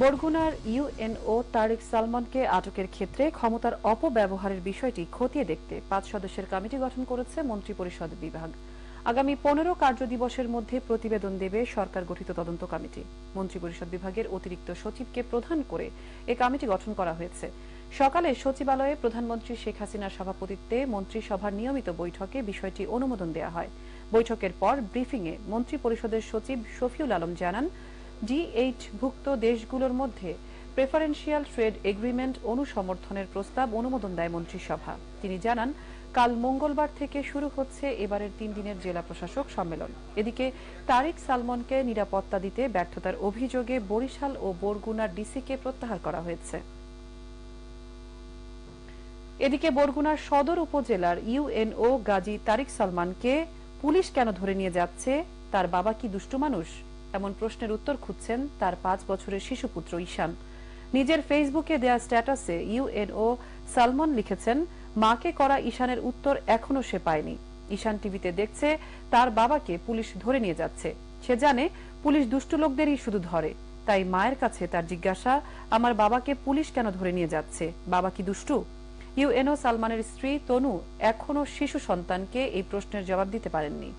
বরগুনার ইউএনও তারেক সালমানকে আটকের ক্ষেত্রে ক্ষমতার অপব্যবহারের বিষয়টি খতিয়ে দেখতে পাঁচ সদস্যের কমিটি গঠন করেছে মন্ত্রিপরিষদ বিভাগ। আগামী পনেরো কার্যদিবসের মধ্যে প্রতিবেদন দেবে সরকার গঠিত তদন্ত কমিটি। মন্ত্রিপরিষদ বিভাগের অতিরিক্ত সচিবকে প্রধান করে এ কমিটি গঠন করা হয়েছে। সকালে সচিবালয়ে প্রধানমন্ত্রী শেখ হাসিনার সভাপতিত্বে মন্ত্রিসভার নিয়মিত বৈঠকে বিষয়টি অনুমোদন দেওয়া হয়। বৈঠকের পর ব্রিফিংয়ে মন্ত্রিপরিষদের সচিব শফিউল আলম জানান ডিএইচ ভুক্ত দেশগুলোর মধ্যে প্রেফারেন্সিয়াল ট্রেড এগ্রিমেন্ট অনুসমর্থনের প্রস্তাব অনুমোদন দেয় মন্ত্রিসভা। তিনি জানান, কাল মঙ্গলবার থেকে শুরু হচ্ছে এবারের তিন দিনের জেলা প্রশাসক সম্মেলন। এদিকে তারিক সালমনকে নিরাপত্তা দিতে ব্যর্থতার অভিযোগে বরিশাল ও বরগুনার ডিসিকে প্রত্যাহার করা হয়েছে। এদিকে বরগুনার সদর উপজেলার ইউএনও গাজী তারিক সালমানকে পুলিশ কেন ধরে নিয়ে যাচ্ছে? তার বাবা কি দুষ্টু মানুষ? এমন প্রশ্নের উত্তর খুঁজছেন তার পাঁচ বছরের শিশুপুত্র ঈশান। নিজের ফেসবুকে দেয়া স্ট্যাটাসে ইউএনও সালমান লিখেছেন, মাকে করা ঈশানের উত্তর এখনও সে পায়নি। ঈশান টিভিতে দেখছে তার বাবাকে পুলিশ ধরে নিয়ে যাচ্ছে। সে জানে পুলিশ দুষ্টু লোকদেরই শুধু ধরে। তাই মায়ের কাছে তার জিজ্ঞাসা, আমার বাবাকে পুলিশ কেন ধরে নিয়ে যাচ্ছে? বাবা কি দুষ্টু? ইউএনও সালমানের স্ত্রী তনু এখনও শিশু সন্তানকে এই প্রশ্নের জবাব দিতে পারেননি।